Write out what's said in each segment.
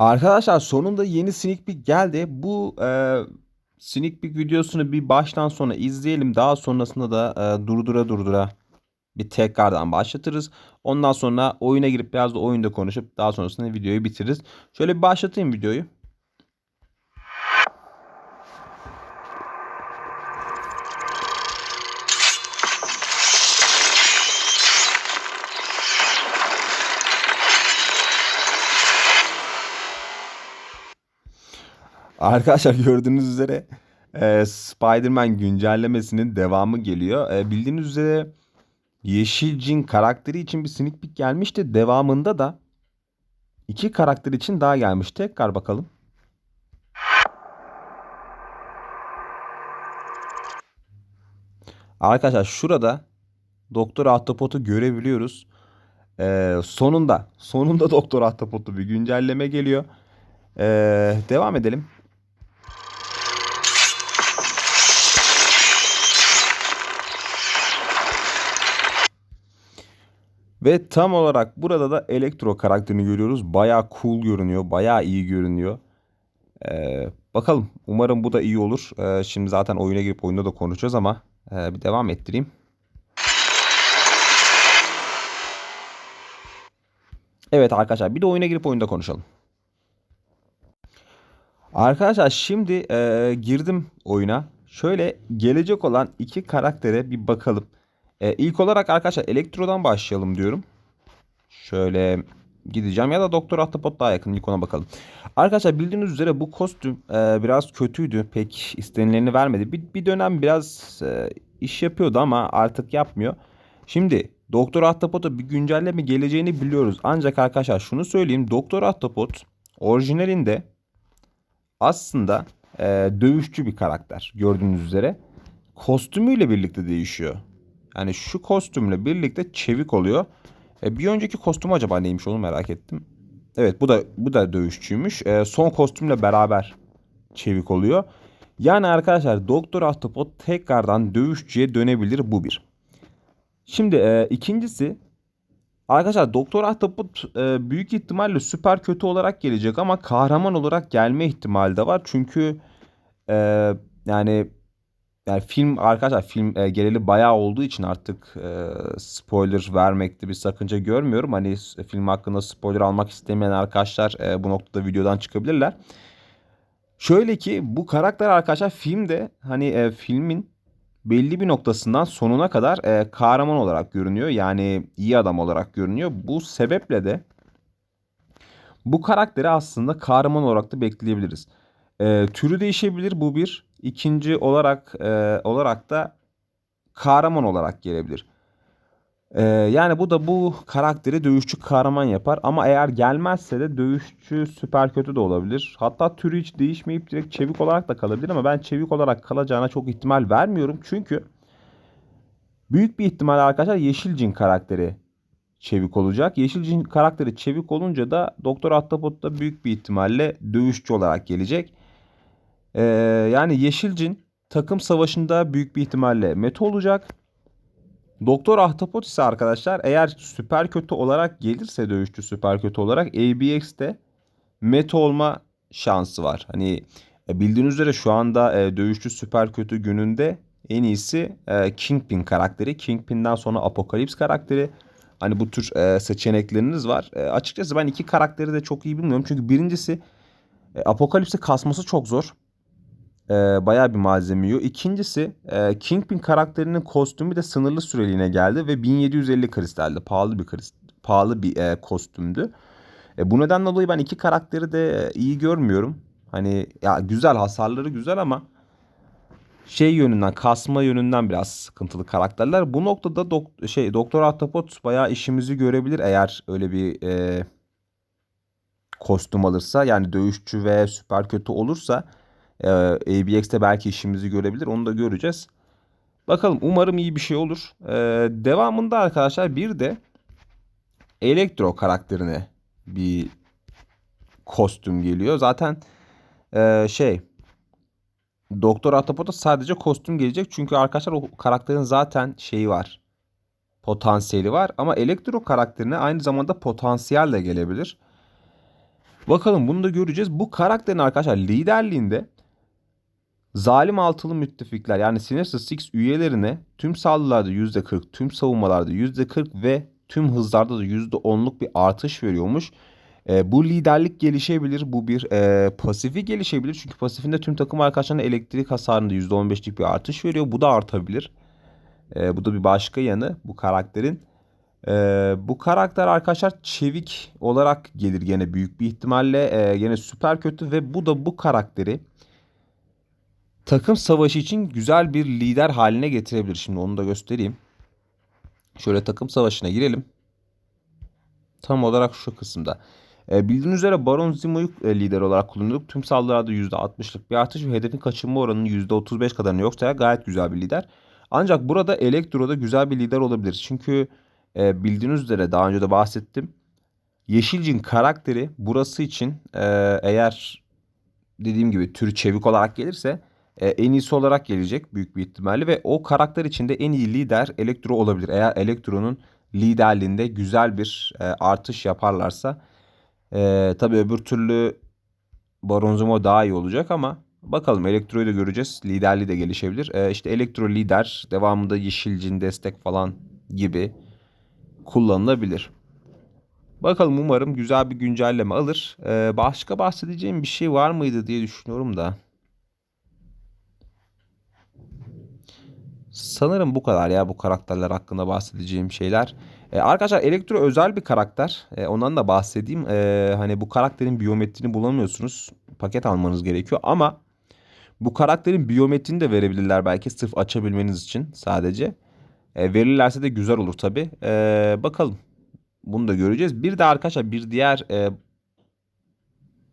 Arkadaşlar sonunda yeni sneak peek geldi. Bu e, sneak peek videosunu bir baştan sona izleyelim. Daha sonrasında da e, durdura durdura bir tekrardan başlatırız. Ondan sonra oyuna girip biraz da oyunda konuşup daha sonrasında videoyu bitiririz. Şöyle bir başlatayım videoyu. Arkadaşlar gördüğünüz üzere e, Spider-Man güncellemesinin devamı geliyor. E, bildiğiniz üzere Yeşil Cin karakteri için bir sneak peek gelmişti. Devamında da iki karakter için daha gelmiş. Tekrar bakalım. Arkadaşlar şurada Doktor Ahtapot'u görebiliyoruz. Ee, sonunda sonunda Doktor Ahtapot'u bir güncelleme geliyor. Ee, devam edelim. Ve tam olarak burada da Elektro karakterini görüyoruz. Bayağı cool görünüyor. Bayağı iyi görünüyor. Ee, bakalım. Umarım bu da iyi olur. Ee, şimdi zaten oyuna girip oyunda da konuşacağız ama e, bir devam ettireyim. Evet arkadaşlar bir de oyuna girip oyunda konuşalım. Arkadaşlar şimdi e, girdim oyuna. Şöyle gelecek olan iki karaktere bir bakalım. E, ilk olarak arkadaşlar Elektro'dan başlayalım diyorum. Şöyle gideceğim ya da Doktor Ahtapot daha yakın ilk ona bakalım. Arkadaşlar bildiğiniz üzere bu kostüm e, biraz kötüydü. Pek istenileni vermedi. Bir, bir dönem biraz e, iş yapıyordu ama artık yapmıyor. Şimdi Doktor Ahtapot'a bir güncelleme geleceğini biliyoruz. Ancak arkadaşlar şunu söyleyeyim. Doktor Ahtapot orijinalinde aslında e, dövüşçü bir karakter gördüğünüz üzere. Kostümüyle birlikte değişiyor. Yani şu kostümle birlikte çevik oluyor. E, bir önceki kostüm acaba neymiş onu merak ettim. Evet bu da bu da dövüşçüymüş. E, son kostümle beraber çevik oluyor. Yani arkadaşlar Doktor Ahtapot tekrardan dövüşçüye dönebilir bu bir. Şimdi e, ikincisi arkadaşlar Doktor Ahtapot e, büyük ihtimalle süper kötü olarak gelecek ama kahraman olarak gelme ihtimali de var. Çünkü e, yani yani film arkadaşlar film e, geleli bayağı olduğu için artık e, spoiler vermekte bir sakınca görmüyorum. Hani film hakkında spoiler almak istemeyen arkadaşlar e, bu noktada videodan çıkabilirler. Şöyle ki bu karakter arkadaşlar filmde hani e, filmin belli bir noktasından sonuna kadar e, kahraman olarak görünüyor. Yani iyi adam olarak görünüyor. Bu sebeple de bu karakteri aslında kahraman olarak da bekleyebiliriz. E, türü değişebilir bu bir. İkinci olarak e, olarak da kahraman olarak gelebilir. E, yani bu da bu karakteri dövüşçü kahraman yapar. Ama eğer gelmezse de dövüşçü süper kötü de olabilir. Hatta türü hiç değişmeyip direkt çevik olarak da kalabilir. Ama ben çevik olarak kalacağına çok ihtimal vermiyorum. Çünkü büyük bir ihtimal arkadaşlar Yeşil Cin karakteri çevik olacak. Yeşil Cin karakteri çevik olunca da Doktor Ahtapot da büyük bir ihtimalle dövüşçü olarak gelecek. Ee, yani Yeşilcin takım savaşında büyük bir ihtimalle Meto olacak. Doktor Ahtapot ise arkadaşlar eğer süper kötü olarak gelirse dövüşçü süper kötü olarak ABX'te Meto olma şansı var. Hani e, bildiğiniz üzere şu anda e, dövüşçü süper kötü gününde en iyisi e, Kingpin karakteri. Kingpin'den sonra Apokalips karakteri. Hani bu tür e, seçenekleriniz var. E, açıkçası ben iki karakteri de çok iyi bilmiyorum. Çünkü birincisi e, Apokalips'i kasması çok zor e, bayağı bir malzeme yiyor. İkincisi e, Kingpin karakterinin kostümü de sınırlı süreliğine geldi ve 1750 kristaldi. Pahalı bir krist pahalı bir e, kostümdü. E, bu nedenle dolayı ben iki karakteri de e, iyi görmüyorum. Hani ya güzel hasarları güzel ama şey yönünden kasma yönünden biraz sıkıntılı karakterler. Bu noktada dok şey Doktor Ahtapot bayağı işimizi görebilir eğer öyle bir e, kostüm alırsa yani dövüşçü ve süper kötü olursa ee, ABX'te belki işimizi görebilir. Onu da göreceğiz. Bakalım umarım iyi bir şey olur. Ee, devamında arkadaşlar bir de Elektro karakterine bir kostüm geliyor. Zaten e, şey Doktor Atapot'a sadece kostüm gelecek. Çünkü arkadaşlar o karakterin zaten şeyi var. Potansiyeli var. Ama Elektro karakterine aynı zamanda potansiyel de gelebilir. Bakalım bunu da göreceğiz. Bu karakterin arkadaşlar liderliğinde zalim altılı müttefikler yani Sinister Six üyelerine tüm saldırılarda %40, tüm savunmalarda %40 ve tüm hızlarda da %10'luk bir artış veriyormuş. E, bu liderlik gelişebilir. Bu bir e, pasifi gelişebilir. Çünkü pasifinde tüm takım arkadaşlarına elektrik hasarında %15'lik bir artış veriyor. Bu da artabilir. E, bu da bir başka yanı bu karakterin. E, bu karakter arkadaşlar çevik olarak gelir gene büyük bir ihtimalle. E, gene süper kötü ve bu da bu karakteri takım savaşı için güzel bir lider haline getirebilir. Şimdi onu da göstereyim. Şöyle takım savaşına girelim. Tam olarak şu kısımda. E, bildiğiniz üzere Baron Zimo'yu e, lider olarak kullanıyorduk. Tüm saldırılarda %60'lık bir artış ve hedefin kaçınma oranının %35 kadarını yoksa gayet güzel bir lider. Ancak burada Elektro'da güzel bir lider olabilir. Çünkü e, bildiğiniz üzere daha önce de bahsettim. Yeşilcin karakteri burası için e, eğer dediğim gibi türü çevik olarak gelirse e, en iyisi olarak gelecek büyük bir ihtimalle ve o karakter içinde en iyi lider Elektro olabilir. Eğer Elektro'nun liderliğinde güzel bir e, artış yaparlarsa e, tabii öbür türlü Baron Zemo daha iyi olacak ama bakalım Elektro'yu da göreceğiz. Liderliği de gelişebilir. E, işte Elektro lider devamında Yeşilcin destek falan gibi kullanılabilir. Bakalım umarım güzel bir güncelleme alır. Ee, başka bahsedeceğim bir şey var mıydı diye düşünüyorum da. Sanırım bu kadar ya bu karakterler hakkında bahsedeceğim şeyler. Ee, arkadaşlar Elektro özel bir karakter. Ee, ondan da bahsedeyim. Ee, hani bu karakterin biyometrini bulamıyorsunuz. Paket almanız gerekiyor ama bu karakterin biyometrini de verebilirler belki sırf açabilmeniz için sadece. Ee, verirlerse de güzel olur tabii. Ee, bakalım. Bunu da göreceğiz. Bir de arkadaşlar bir diğer e,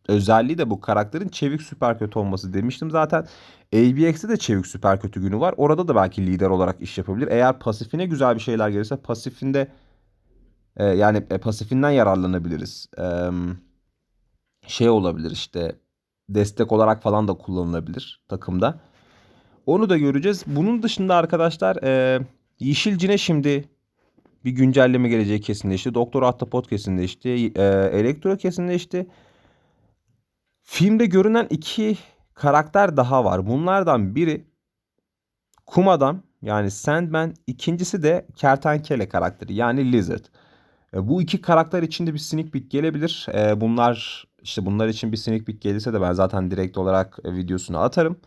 özelliği de bu karakterin çevik süper kötü olması demiştim zaten. ABX'de de çevik süper kötü günü var. Orada da belki lider olarak iş yapabilir. Eğer pasifine güzel bir şeyler gelirse pasifinde e, yani e, pasifinden yararlanabiliriz. E, şey olabilir işte destek olarak falan da kullanılabilir takımda. Onu da göreceğiz. Bunun dışında arkadaşlar e, Yeşilcine şimdi bir güncelleme geleceği kesinleşti. Doktor Ahtapot kesinleşti. E, Elektro kesinleşti. Filmde görünen iki karakter daha var. Bunlardan biri Kum Adam yani Sandman. ikincisi de Kertenkele karakteri yani Lizard. E, bu iki karakter için de bir sneak peek gelebilir. E, bunlar işte bunlar için bir sneak peek gelirse de ben zaten direkt olarak e, videosunu atarım.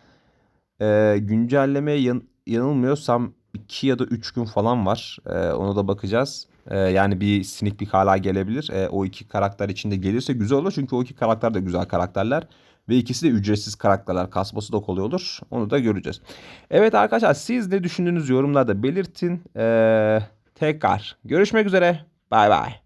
E, güncelleme yan, yanılmıyorsam 2 ya da 3 gün falan var. Ona da bakacağız. E, yani bir sneak peek hala gelebilir. E, o iki karakter içinde gelirse güzel olur. Çünkü o iki karakter de güzel karakterler. Ve ikisi de ücretsiz karakterler. Kasması da kolay olur. Onu da göreceğiz. Evet arkadaşlar siz ne düşündüğünüz yorumlarda belirtin. E, tekrar görüşmek üzere. Bay bay.